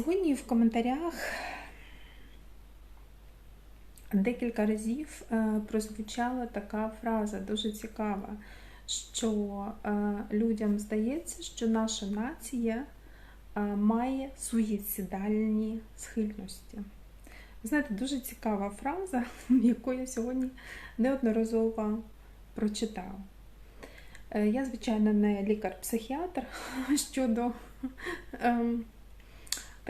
Сьогодні в коментарях декілька разів е, прозвучала така фраза, дуже цікава, що е, людям здається, що наша нація е, має суїцидальні схильності. Знаєте, дуже цікава фраза, яку я сьогодні неодноразово прочитала. Я, звичайно, не лікар-психіатр щодо ем,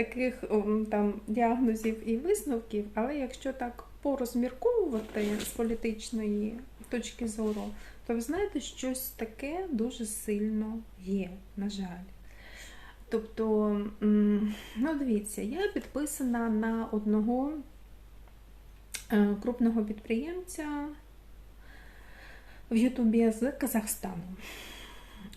таких там діагнозів і висновків, але якщо так порозмірковувати з політичної точки зору, то ви знаєте, щось таке дуже сильно є, на жаль. Тобто, ну дивіться, я підписана на одного е, крупного підприємця в Ютубі з Казахстану.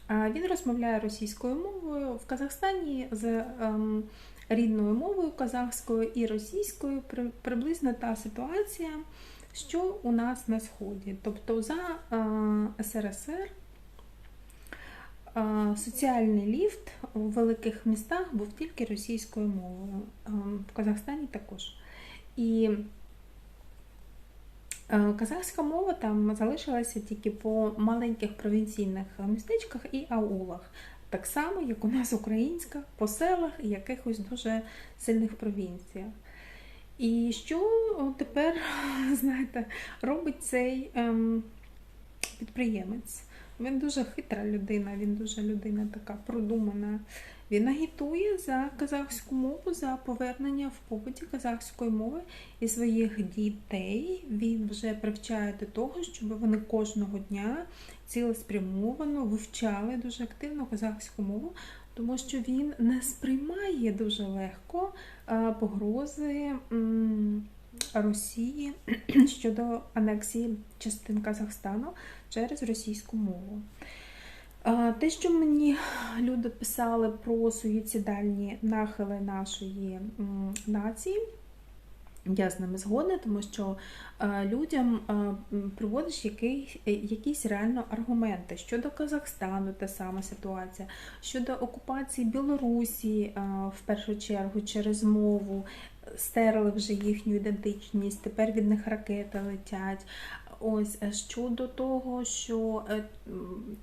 Він розмовляє російською мовою в Казахстані з ем, рідною мовою казахською і російською приблизно та ситуація, що у нас на Сході. Тобто за СРСР соціальний ліфт у великих містах був тільки російською мовою, в Казахстані також. І Казахська мова там залишилася тільки по маленьких провінційних містечках і аулах так само, як у нас українська, по селах і якихось дуже сильних провінціях. І що тепер, знаєте, робить цей ем, підприємець? Він дуже хитра людина, він дуже людина така продумана. Він агітує за казахську мову, за повернення в побуті казахської мови і своїх дітей. Він вже привчає до того, щоб вони кожного дня цілеспрямовано вивчали дуже активно казахську мову, тому що він не сприймає дуже легко погрози Росії щодо анексії частин Казахстану через російську мову. Те, що мені люди писали про суїцидальні нахили нашої нації, я з ними згодна, тому що людям приводиш який, якісь реально аргументи щодо Казахстану, та сама ситуація, щодо окупації Білорусі, в першу чергу, через мову, стерли вже їхню ідентичність, тепер від них ракети летять. Ось е, щодо того, що е,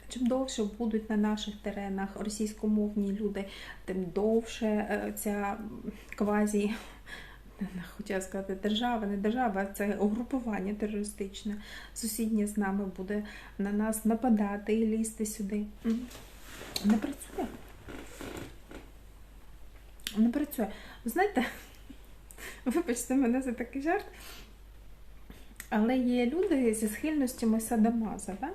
чим довше будуть на наших теренах російськомовні люди, тим довше е, ця квазі, хотіла сказати, держава, не держава, це угрупування терористичне, сусіднє з нами буде на нас нападати і лізти сюди. Не працює. Не працює. Знаєте, вибачте мене за такий жарт. Але є люди зі схильностями садомаза, да?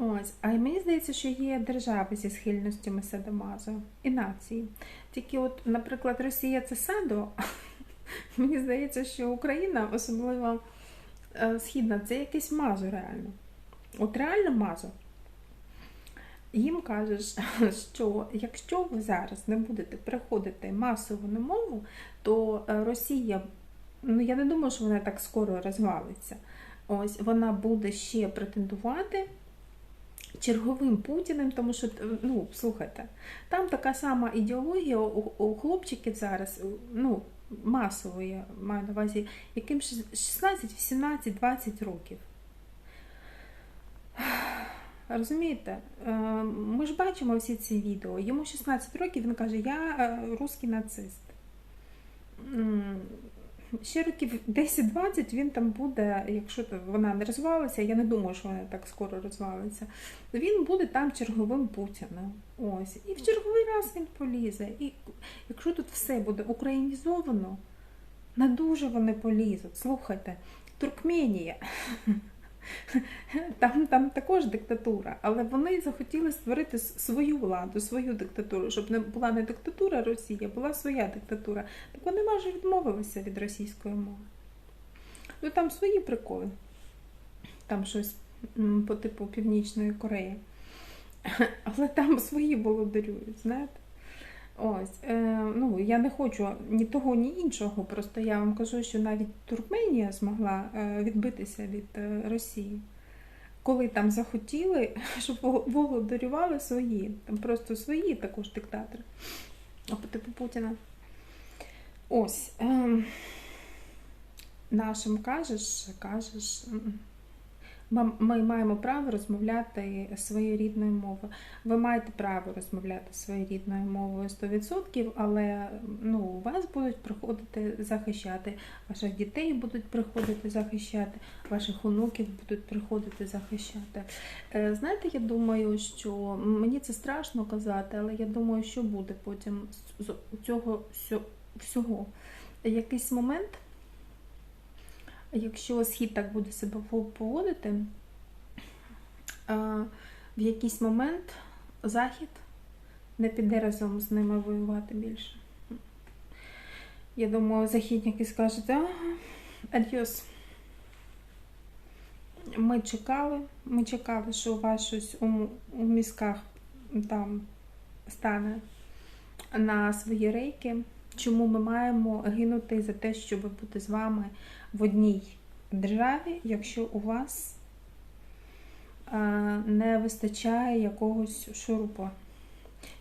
Ось, а мені здається, що є держави зі схильностями садомаза і нації. Тільки, от, наприклад, Росія це садо, мені здається, що Україна, особливо е, східна, це якесь мазо реально. От реально мазо. Їм кажеш, що якщо ви зараз не будете приходити масово на мову, то е, Росія ну я не думаю, що вона так скоро розвалиться. Ось вона буде ще претендувати черговим Путіним, тому що, ну, слухайте, там така сама ідеологія у, у хлопчиків зараз, ну, масово, я маю на увазі, яким 16, 18, 20 років. Розумієте, е, ми ж бачимо всі ці відео. Йому 16 років він каже, я е, русський нацист ще років 10-20 він там буде, якщо вона не розвалиться, я не думаю, що вона так скоро розвалиться, він буде там черговим Путіним. Ось. І в черговий раз він полізе. І якщо тут все буде українізовано, на дуже вони полізуть. Слухайте, Туркменія. Там там також диктатура, але вони захотіли створити свою владу, свою диктатуру, щоб не була не диктатура Росії, а була своя диктатура. Так вони майже відмовилися від російської мови. Ну там свої приколи, там щось по типу Північної Кореї. Але там свої володарюють, знаєте? Ось, е, ну я не хочу ні того, ні іншого. Просто я вам кажу, що навіть Туркменія змогла е, відбитися від е, Росії, коли там захотіли, щоб володарювали свої, там просто свої також диктатори, типу Путіна. Ось. ем, Нашим кажеш, кажеш. Ми маємо право розмовляти своєю рідною мовою. Ви маєте право розмовляти своєю рідною мовою 100%, але ну, у вас будуть приходити захищати, ваших дітей будуть приходити захищати, ваших онуків будуть приходити захищати. Е, Знаєте, я думаю, що мені це страшно казати, але я думаю, що буде потім з цього всьо- всього. Якийсь момент. Якщо схід так буде себе поводити, в якийсь момент захід не піде разом з ними воювати більше. Я думаю, західники скажуть, ага, адьос. Ми чекали, ми чекали, що у вас щось у, у мізках там стане на свої рейки. Чому ми маємо гинути за те, щоб бути з вами в одній державі, якщо у вас не вистачає якогось шурупа?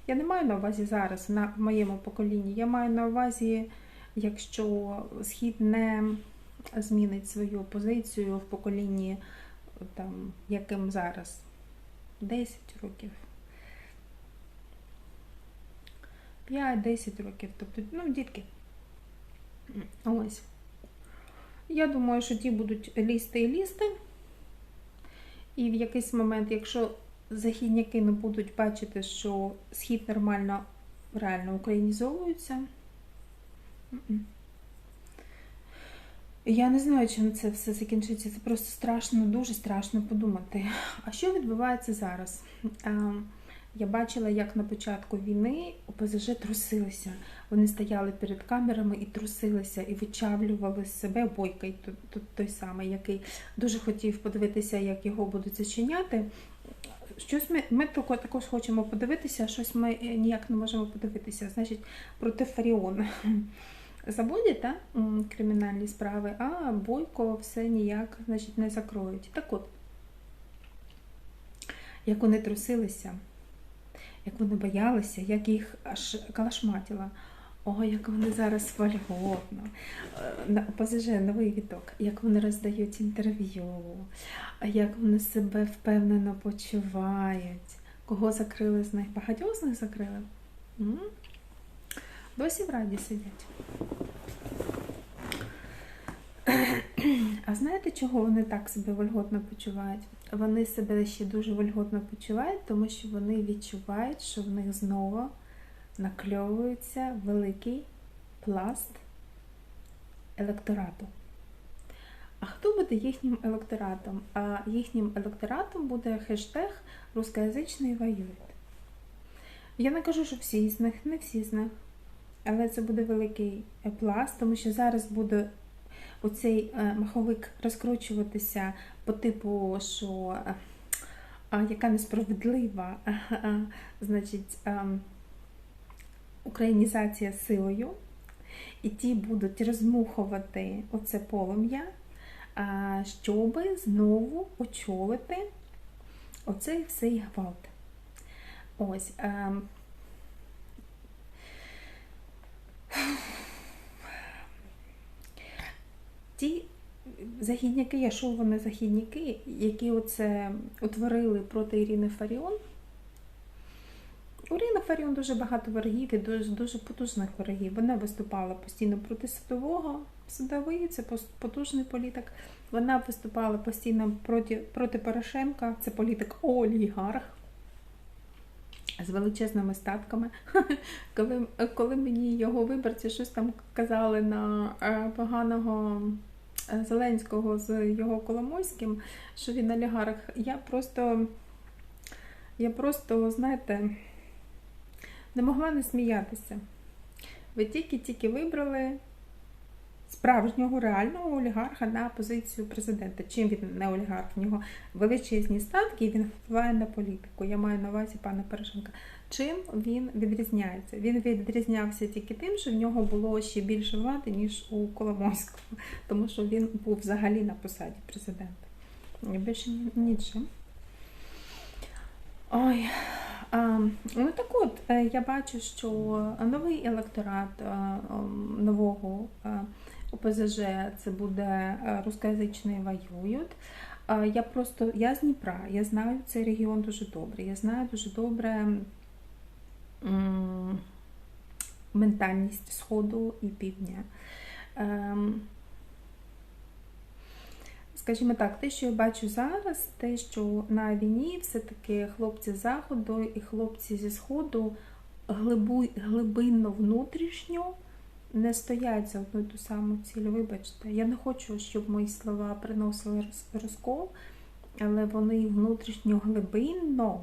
Я не маю на увазі зараз на моєму поколінні. Я маю на увазі, якщо Схід не змінить свою позицію в поколінні, там, яким зараз 10 років. 5-10 років. Тобто, ну, дітки. Ось. Я думаю, що ті будуть лізти і лізти. І в якийсь момент, якщо західняки не будуть бачити, що схід нормально, реально українізовується. Я не знаю, чим це все закінчиться. Це просто страшно, дуже страшно подумати. А що відбувається зараз? Я бачила, як на початку війни ОПЗЖ трусилися. Вони стояли перед камерами і трусилися, і вичавлювали з себе бойкой, той, самий, який дуже хотів подивитися, як його будуть зачиняти. Щось ми, ми також хочемо подивитися, а щось ми е, ніяк не можемо подивитися. Значить, проти Фаріона. Заводять кримінальні справи, а Бойко все ніяк значить, не закроють. Так от, як вони трусилися, як вони боялися, як їх аж калашматіло. О, як вони зараз вольготно. Е, ОПЗЖ новий віток, як вони роздають інтерв'ю, як вони себе впевнено почувають. Кого закрили з них? Багатьох з них закрили? М? Досі в раді сидять. А знаєте, чого вони так себе вольготно почувають? Вони себе ще дуже вольготно почувають, тому що вони відчувають, що в них знову накльовується великий пласт електорату. А хто буде їхнім електоратом? А їхнім електоратом буде хештег рускоязичний воюють. Я не кажу, що всі з них, не всі з них. Але це буде великий пласт, тому що зараз буде оцей е, маховик розкручуватися по типу, що е, яка несправедлива, а, значить, українізація силою, і ті будуть розмухувати оце полум'я, щоб знову очолити оцей всей гвалт. Ось. А, ті західняки, я що вони західняки, які оце утворили проти Ірини Фаріон. У Фаріон дуже багато ворогів і дуже, дуже потужних ворогів. Вона виступала постійно проти Садового. Садовий це потужний політик. Вона виступала постійно проти, проти Порошенка, це політик олігарх з величезними статками. Коли, коли мені його виборці щось там казали на е, поганого е, Зеленського з його Коломойським, що він олігарх, я просто, я просто, знаєте, не могла не сміятися. Ви тільки-тільки вибрали справжнього реального олігарха на позицію президента. Чим він не олігарх? В нього величезні статки і він впливає на політику. Я маю на увазі пана Порошенка. Чим він відрізняється? Він відрізнявся тільки тим, що в нього було ще більше влади, ніж у Коломойського, тому що він був взагалі на посаді президента. Більше нічим. Ой. Ну так от, е, я бачу, що новий електорат е, нового е, ОПЗЖ це буде е, рускоязичні воюють. Я просто я з Дніпра, я знаю цей регіон дуже добре. Я знаю дуже добре ментальність Сходу і Півдня. Ем, Скажімо так, те, що я бачу зараз, те, що на війні все-таки хлопці з заходу і хлопці зі сходу глибинно внутрішньо не стоять за одну і ту саму ціль. Вибачте, я не хочу, щоб мої слова приносили розкол, але вони внутрішньо глибинно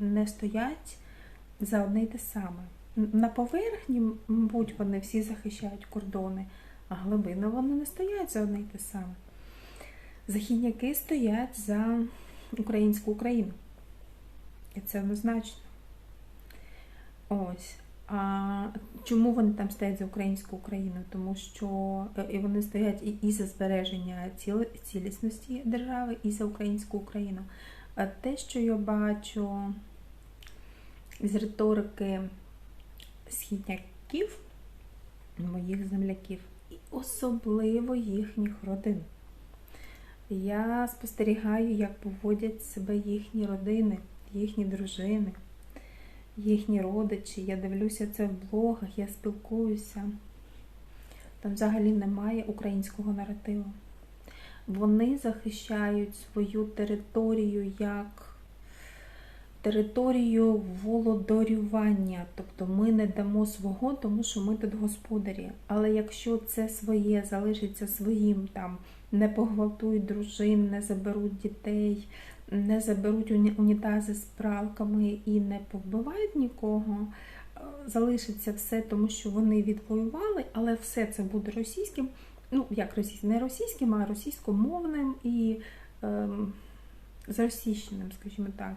не стоять за одне й те саме. На поверхні, мабуть, вони всі захищають кордони, а глибинно вони не стоять за одне й те саме. Західняки стоять за українську Україну. І це однозначно. Ось. А чому вони там стоять за українську Україну? Тому що е, і вони стоять і, за збереження ціли, цілісності держави, і за українську Україну. А те, що я бачу з риторики східняків, моїх земляків, і особливо їхніх родин. Я спостерігаю, як поводять себе їхні родини, їхні дружини, їхні родичі. Я дивлюся це в блогах, я спілкуюся. Там взагалі немає українського наративу. Вони захищають свою територію як територію володарювання. Тобто ми не дамо свого, тому що ми тут господарі. Але якщо це своє залишиться своїм, там не погвалтують дружин, не заберуть дітей, не заберуть унітази з пралками і не повбивають нікого, е, залишиться все, тому що вони відвоювали, але все це буде російським. Ну, як російським, не російським, а російськомовним і ем, заросійщеним, скажімо так.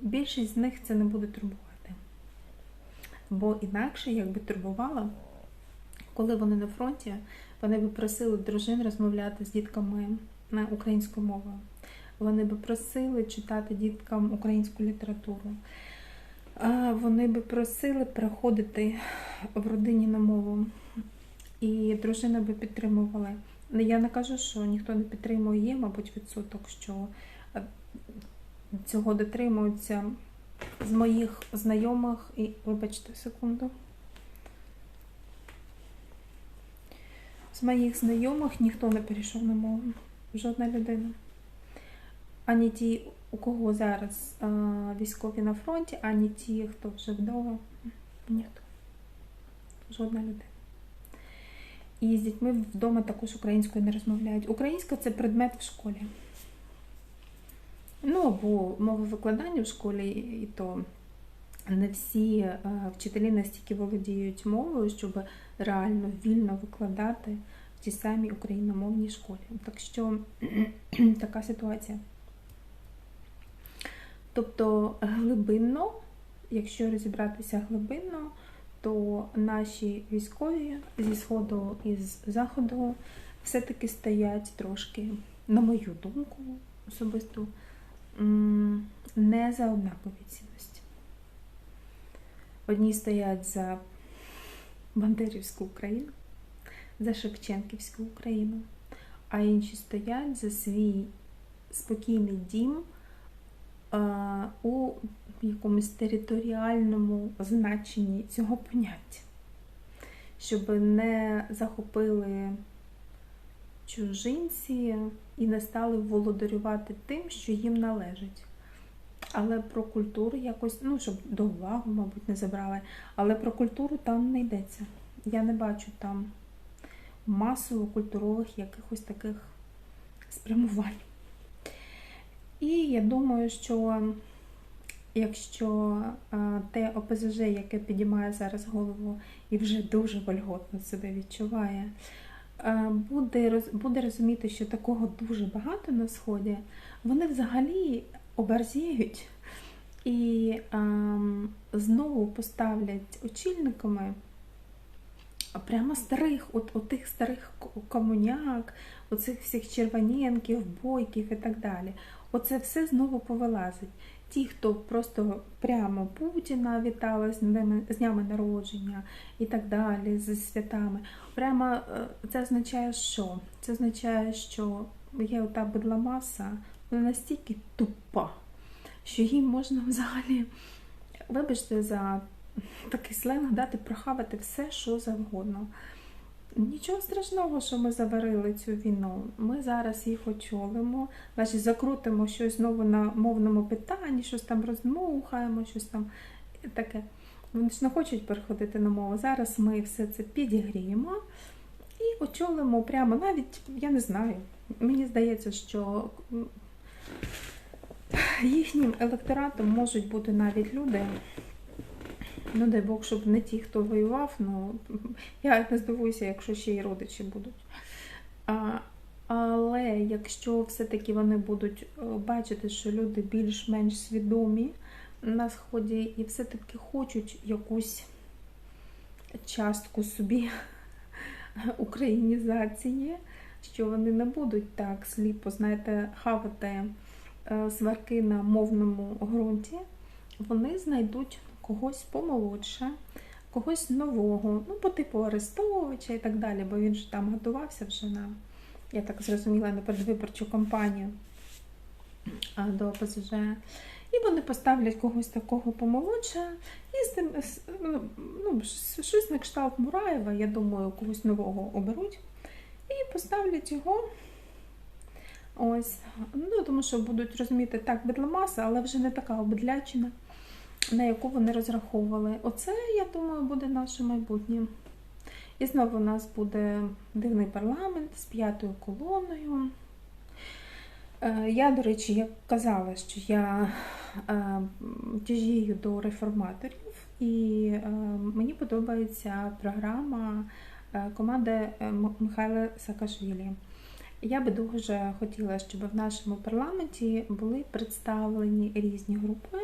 Більшість з них це не буде турбувати. Бо інакше, якби турбувало, коли вони на фронті, вони би просили дружин розмовляти з дітками на українською мовою. Вони би просили читати діткам українську літературу. Вони би просили переходити в родині на мову. І дружина би підтримувала. Я не кажу, що ніхто не підтримує, є, мабуть, відсоток, що е, цього дотримуються з моїх знайомих і, вибачте, секунду. З моїх знайомих ніхто не перейшов на мову. Жодна людина. Ані ті, у кого зараз а, військові на фронті, ані ті, хто вже вдома. Ніхто. Жодна людина. І з дітьми вдома також українською не розмовляють. Українська це предмет в школі. Ну, або мова викладання в школі, і то не всі е, вчителі настільки володіють мовою, щоб реально вільно викладати в тій самій україномовній школі. Так що така ситуація. Тобто глибинно, якщо розібратися глибинно, то наші військові зі сходу і з заходу все-таки стоять трошки, на мою думку, особисту, м, не за однакові цінності. Одні стоять за Бандерівську Україну, за Шевченківську Україну, а інші стоять за свій спокійний дім у якомусь територіальному значенні цього поняття, щоб не захопили чужинці і не стали володарювати тим, що їм належить. Але про культуру якось, ну, щоб до уваги, мабуть, не забрали. Але про культуру там не йдеться. Я не бачу там масово культурових якихось таких спрямувань. І я думаю, що якщо е, те ОПЗЖ, яке підіймає зараз голову і вже дуже вольготно себе відчуває, е, буде, буде розуміти, що такого дуже багато на сході, вони взагалі оберзіють і ем, знову поставлять очільниками прямо старих, от, от тих старих комуняк, оцих всіх червоненків, бойків і так далі. Оце все знову повилазить. ті, хто просто прямо Путіна днями, з днями народження і так далі, зі святами. Прямо е, це означає, що? Це означає, що є ота бедламаса, вона настільки тупа, що їй можна взагалі, вибачте, за такий сленг дати прохавати все, що завгодно. Нічого страшного, що ми заварили цю війну. Ми зараз їх очолимо, значить закрутимо щось знову на мовному питанні, щось там роздмухаємо, щось там таке. Вони ж не хочуть переходити на мову. Зараз ми все це підігріємо і очолимо прямо навіть, я не знаю, мені здається, що їхнім електоратом можуть бути навіть люди. Ну, дай Бог, щоб не ті, хто воював, ну я не здивуюся, якщо ще й родичі будуть. А, Але якщо все-таки вони будуть е, бачити, що люди більш-менш свідомі на сході і все-таки хочуть якусь частку собі українізації, що вони не будуть так сліпо, знаєте, хавати е, сварки на мовному ґрунті, вони знайдуть когось помолодше, когось нового, ну, по типу Арестовича і так далі, бо він ж там готувався вже на, я так зрозуміла, на передвиборчу кампанію до ОПЗЖ. І вони поставлять когось такого помолодше, і з тим, ну, ну, щось на кшталт Мураєва, я думаю, когось нового оберуть. І поставлять його. Ось, ну тому що будуть розуміти так бедламаса, але вже не така обедлячена на яку вони розраховували. Оце, я думаю, буде наше майбутнє. І знову у нас буде дивний парламент з п'ятою колоною. Е, я, до речі, як казала, що я е, тяжію до реформаторів, і е, мені подобається програма команди Михайла Саакашвілі. Я би дуже хотіла, щоб в нашому парламенті були представлені різні групи,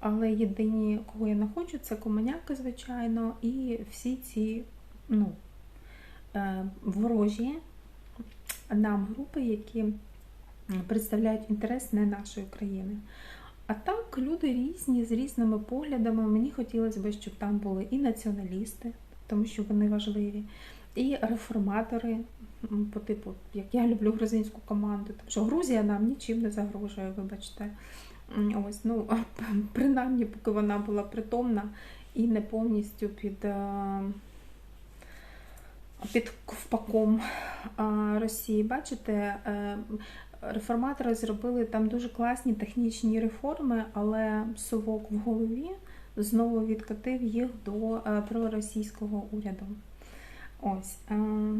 але єдині, кого я не хочу, це комуняки, звичайно, і всі ці ну, е, ворожі нам групи, які представляють інтерес не нашої країни. А так, люди різні, з різними поглядами. Мені хотілося б, щоб там були і націоналісти, тому що вони важливі, і реформатори, по типу, як я люблю грузинську команду, тому що Грузія нам нічим не загрожує, вибачте. Ось, ну, принаймні, поки вона була притомна і не повністю під е, під ковпаком Росії. Бачите, е, реформатори зробили там дуже класні технічні реформи, але совок в голові знову відкатив їх до е, проросійського уряду. Ось,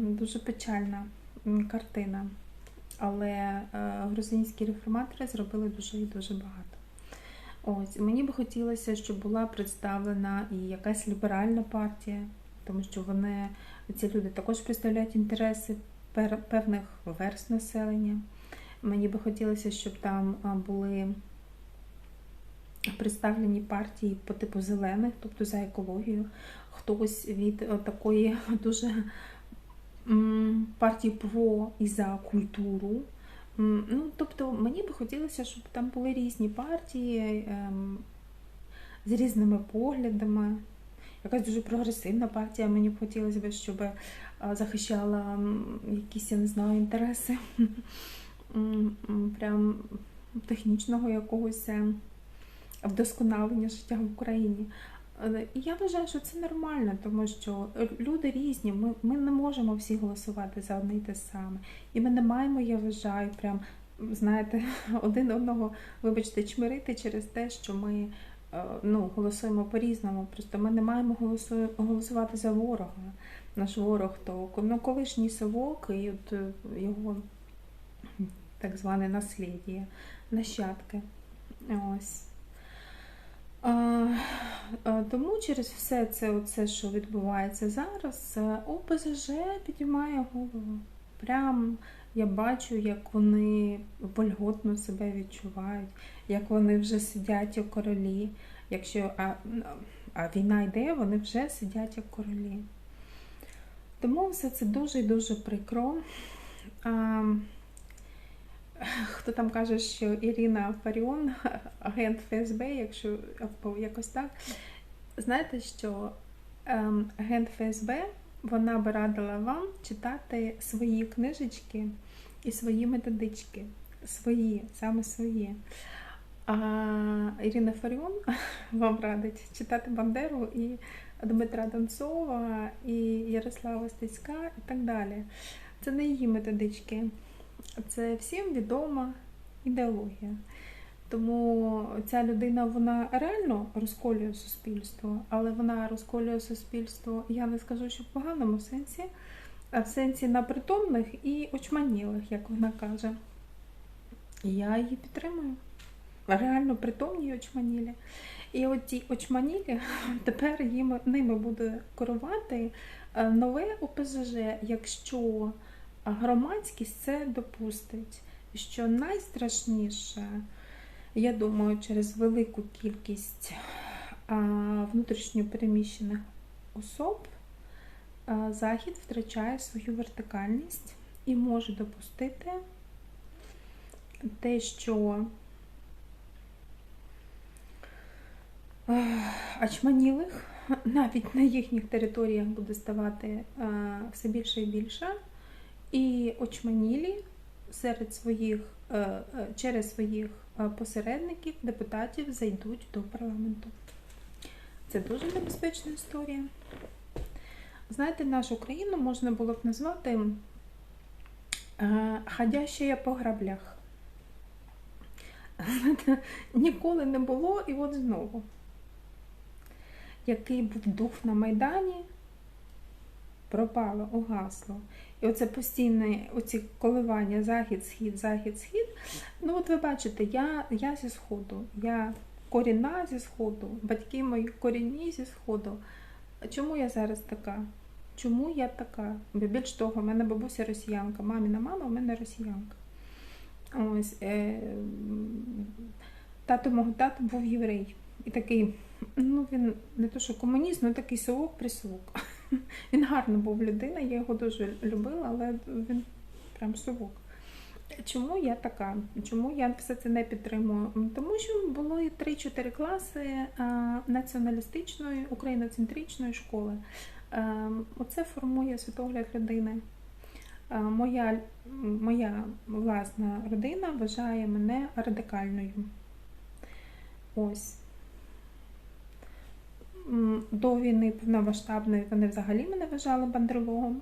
дуже печальна картина але е, грузинські реформатори зробили дуже і дуже багато. Ось, Мені би хотілося, щоб була представлена і якась ліберальна партія, тому що вони, ці люди також представляють інтереси певних верст населення. Мені би хотілося, щоб там були представлені партії по типу зелених, тобто за екологію, хтось від такої дуже партії про і за культуру. Ну, Тобто мені би хотілося, щоб там були різні партії ем, з різними поглядами. Якась дуже прогресивна партія, мені б хотілося б, щоб е, захищала якісь, я не знаю, інтереси прям технічного якогось ем, вдосконалення життя в Україні. Я вважаю, що це нормально, тому що люди різні, ми ми не можемо всі голосувати за одне й те саме. І ми не маємо, я вважаю, прям, знаєте, один одного, вибачте, чмирити через те, що ми е, ну, голосуємо по-різному. Просто ми не маємо голосу, голосувати за ворога. Наш ворог то ну, колишній совок і от е, його так зване насліддя, нащадки. Ось. Тому через все це, оце, що відбувається зараз, е, ОПЗЖ підіймає голову. Прям я бачу, як вони вольготно себе відчувають, як вони вже сидять як королі. Якщо а, а війна йде, вони вже сидять як королі. Тому все це дуже і дуже прикро. А, хто там каже, що Ірина Фаріон, агент ФСБ, якщо якось так. Знаєте, що ем, агент ФСБ вона би радила вам читати свої книжечки і свої методички. Свої, саме свої. А Ірина Фаріон вам радить читати Бандеру і Дмитра Донцова, і Ярослава Стецька і так далі. Це не її методички, це всім відома ідеологія. Тому ця людина вона реально розколює суспільство, але вона розколює суспільство, я не скажу, що в поганому сенсі, а в сенсі напритомних і очманілих, як вона каже. І я її підтримую. Реально притомні і очманілі. І от ті очманілі тепер їм, ними буде керувати е, нове ОПЗЖ, якщо громадськість це допустить. Що найстрашніше, я думаю, через велику кількість а, внутрішньо переміщених особ Захід втрачає свою вертикальність і може допустити те, що Ачманілих навіть на їхніх територіях буде ставати все більше і більше, і очманілі серед своїх, е, е, через своїх е, посередників, депутатів зайдуть до парламенту. Це дуже небезпечна історія. Знаєте, нашу країну можна було б назвати ходящая по граблях. Знаєте, ніколи не було і от знову який був дух на Майдані, пропало, угасло. І оце постійне оці коливання захід-схід, захід-схід. Ну, от ви бачите, я я зі Сходу, я корінна зі Сходу, батьки мої корінні зі Сходу. Чому я зараз така? Чому я така? Більш того, в мене бабуся росіянка, маміна мама, у мене росіянка. Ось, е, Тато мого тата був єврей. І такий, ну він не то, що комуніст, але такий совок присовок. Він гарно був людина, я його дуже любила, але він прям совок. Чому я така? Чому я все це не підтримую? Тому що було 3-4 класи націоналістичної, україноцентричної школи. Оце формує світогляд людини. Моя, Моя власна родина вважає мене радикальною. Ось до війни повномасштабної вони взагалі мене вважали бандерлогом.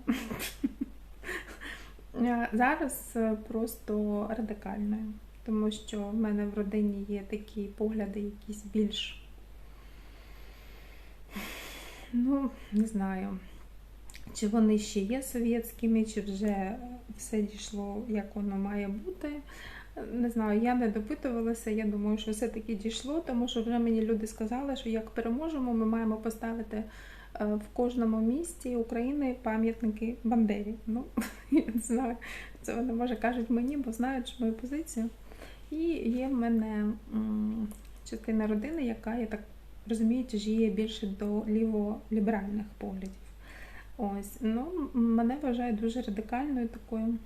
Зараз е, просто радикальною, тому що в мене в родині є такі погляди, якісь більш, ну, не знаю, чи вони ще є совєтськими, чи вже все дійшло, як воно має бути. Не знаю, я не допитувалася. Я думаю, що все-таки дійшло, тому що вже мені люди сказали, що як переможемо, ми маємо поставити е, в кожному місті України пам'ятники Бандері. Ну, я не знаю, це вони може кажуть мені, бо знають мою позицію. І є в мене частина родини, яка, я так розумію, тяжіє більше до ліволіберальних поглядів. Ось, ну, мене вважає дуже радикальною такою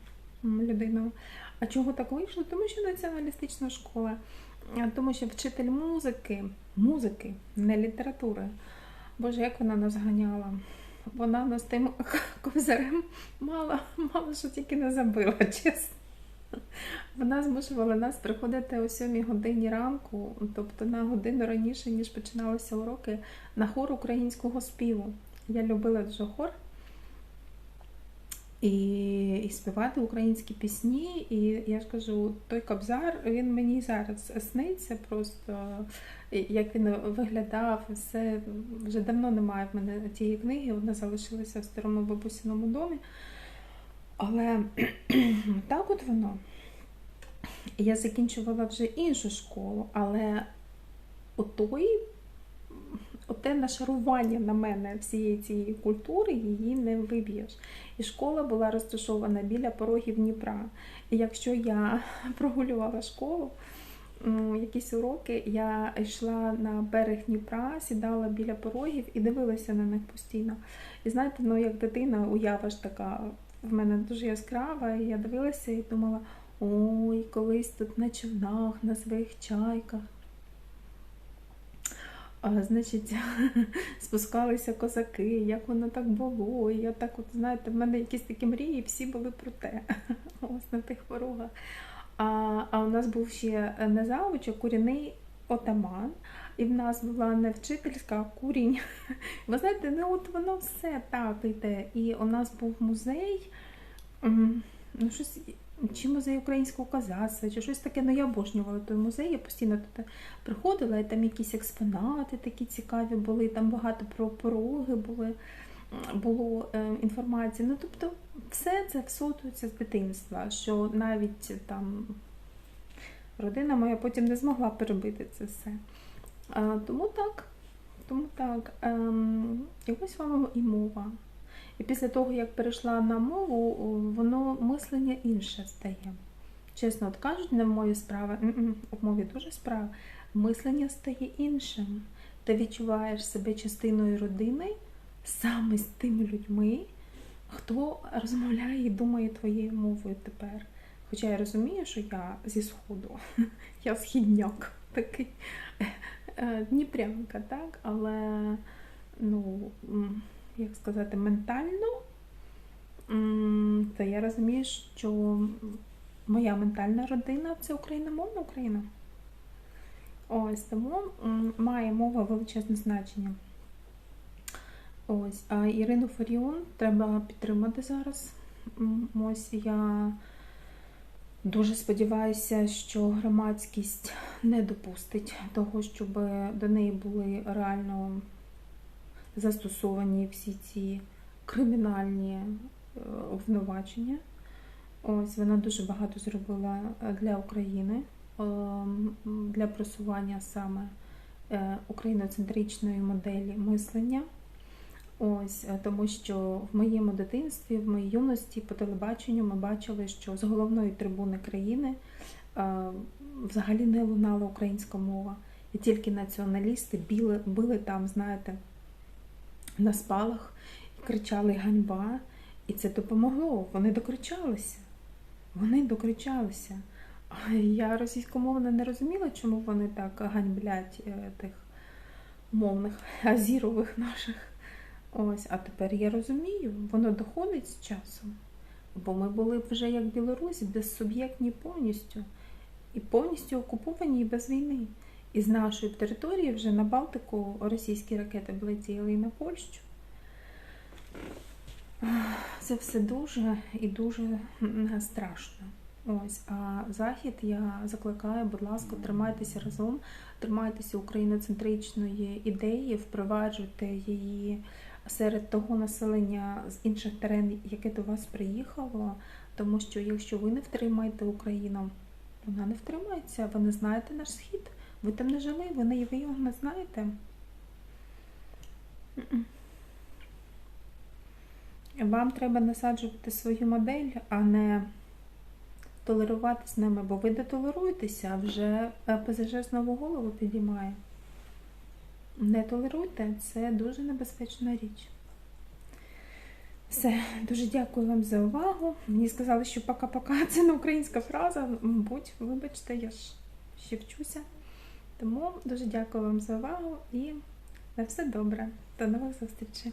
людиною. А чого так вийшло? Тому що націоналістична школа, тому що вчитель музики, музики, не літератури. Боже, як вона нас ганяла. Вона нас тим ковзарем мало, мало що тільки не забила, чесно. Вона змушувала нас приходити о 7 годині ранку, тобто на годину раніше, ніж починалися уроки, на хор українського співу. Я любила дуже хор і і співати українські пісні. І я ж кажу, той кобзар він мені зараз сниться просто, як він виглядав, все вже давно немає в мене тієї книги, вона залишилася в старому бабусіному домі. Але так от воно. Я закінчувала вже іншу школу, але отой оте нашарування на мене всієї цієї культури її не виб'єш. І школа була розташована біля порогів Дніпра. І якщо я прогулювала школу, якісь уроки, я йшла на берег Дніпра, сідала біля порогів і дивилася на них постійно. І знаєте, ну як дитина, уява ж така в мене дуже яскрава, і я дивилася і думала. ой, колись тут на човнах, на своїх чайках. Значить, спускалися козаки, як воно так було. І я так, от, знаєте, в мене якісь такі мрії, всі були про те. Ось на тих порогах. А, а у нас був ще не завуч, а курінний отаман. І в нас була не вчительська, а курінь. Ви знаєте, ну от воно все так йде. І у нас був музей, ну щось, чи музей українського козацтва, чи щось таке. Ну я обожнювала той музей. Я постійно туди приходила, і там якісь експонати такі цікаві були, там багато про пороги були. Було е, інформації. Ну, тобто, все це всотується з дитинства, що навіть там родина моя потім не змогла перебити це все. А, тому так, тому так. Ем, і ось вам і мова. І після того, як перейшла на мову, воно мислення інше стає. Чесно, от кажуть, не в мові справа, в мові дуже справа. Мислення стає іншим. Ти відчуваєш себе частиною родини саме з тими людьми, хто розмовляє і думає твоєю мовою тепер. Хоча я розумію, що я зі сходу, я східняк такий е, Дніпрянка, так? Але, ну, як сказати, ментально, то я розумію, що моя ментальна родина це україномовна Україна. Ось тому має мова величезне значення. Ось, а Ірину Фаріон треба підтримати зараз. Ось я дуже сподіваюся, що громадськість не допустить того, щоб до неї були реально застосовані всі ці кримінальні е, обвинувачення. Ось вона дуже багато зробила е, для України, ем, для просування саме е, україноцентричної моделі мислення. Ось е, тому, що в моєму дитинстві, в моїй юності по телебаченню ми бачили, що з головної трибуни країни е, взагалі не лунала українська мова. І тільки націоналісти біли, били там, знаєте, на спалах і кричали ганьба. І це допомогло. Вони докричалися. Вони докричалися. А Я російськомовно не розуміла, чому вони так ганьблять е, тих мовних азірових наших. Ось, а тепер я розумію, воно доходить з часом. Бо ми були вже як Білорусь, безсуб'єктні повністю, і повністю окуповані і без війни. І з нашої території вже на Балтику російські ракети влетіли і на Польщу. Це все дуже і дуже страшно. Ось, а захід я закликаю, будь ласка, тримайтеся разом, тримайтеся україноцентричної ідеї, впроваджуйте її серед того населення з інших теренів, яке до вас приїхало. Тому що якщо ви не втримаєте Україну, вона не втримається. Ви не знаєте наш схід. Ви там не жили, ви не ви його не знаєте. Вам треба насаджувати свою модель, а не толерувати з ними, бо ви детолеруєтеся, а вже ПЗЖ знову голову підіймає. Не толеруйте, це дуже небезпечна річ. Все, дуже дякую вам за увагу. Мені сказали, що пока-пока це не українська фраза. Мабуть, вибачте, я ж ще вчуся. Тому дуже дякую вам за увагу і на все добре. До нових зустрічей.